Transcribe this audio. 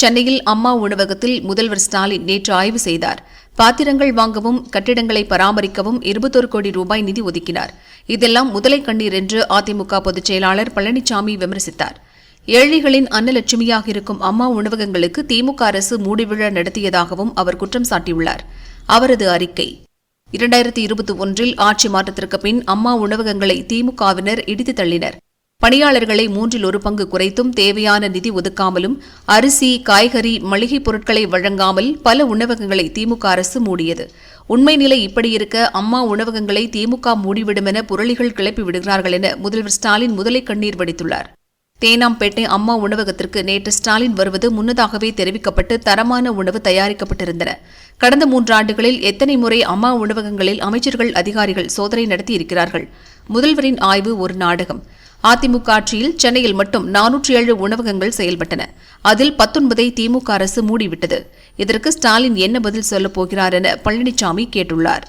சென்னையில் அம்மா உணவகத்தில் முதல்வர் ஸ்டாலின் நேற்று ஆய்வு செய்தார். பாத்திரங்கள் வாங்கவும் கட்டிடங்களை பராமரிக்கவும் இருபத்தொரு கோடி ரூபாய் நிதி ஒதுக்கினார். இதெல்லாம் முதலை கண்ணீர் என்று அதிமுக பொதுச் செயலாளர் பழனிசாமி விமர்சித்தார். ஏழைகளின் அன்னலட்சுமியாக இருக்கும் அம்மா உணவகங்களுக்கு திமுக அரசு மூடிவிழா நடத்தியதாகவும் அவர் குற்றம் சாட்டியுள்ளார். அவரது அறிக்கை. இரண்டாயிரத்தி இருபத்தி ஒன்றில் ஆட்சி மாற்றத்திற்கு பின் அம்மா உணவகங்களை திமுகவினர் இடித்து தள்ளினர். பணியாளர்களை மூன்றில் ஒரு பங்கு குறைத்தும் தேவையான நிதி ஒதுக்காமலும் அரிசி காய்கறி மளிகைப் பொருட்களை வழங்காமல் பல உணவகங்களை திமுக அரசு மூடியது. உண்மை நிலை இப்படி இருக்க அம்மா உணவகங்களை திமுக மூடிவிடும் என புரளிகள் கிளப்பி விடுகிறார்கள் என முதல்வர் ஸ்டாலின் முதலை கண்ணீர் வடித்துள்ளார். தேனாம்பேட்டை அம்மா உணவகத்திற்கு நேற்று ஸ்டாலின் வருவது முன்னதாகவே தெரிவிக்கப்பட்டு தரமான உணவு தயாரிக்கப்பட்டிருந்தன. கடந்த மூன்றாண்டுகளில் எத்தனை முறை அம்மா உணவகங்களில் அமைச்சர்கள் அதிகாரிகள் சோதனை நடத்தியிருக்கிறார்கள்? முதல்வரின் ஆய்வு ஒரு நாடகம். அதிமுக ஆட்சியில் சென்னையில் மட்டும் நானூற்றி ஏழு உணவகங்கள் செயல்பட்டன. அதில் பத்தொன்பதை திமுக அரசு மூடிவிட்டது. இதற்கு ஸ்டாலின் என்ன பதில் சொல்லப் போகிறார் என பழனிசாமி கேட்டுள்ளார்.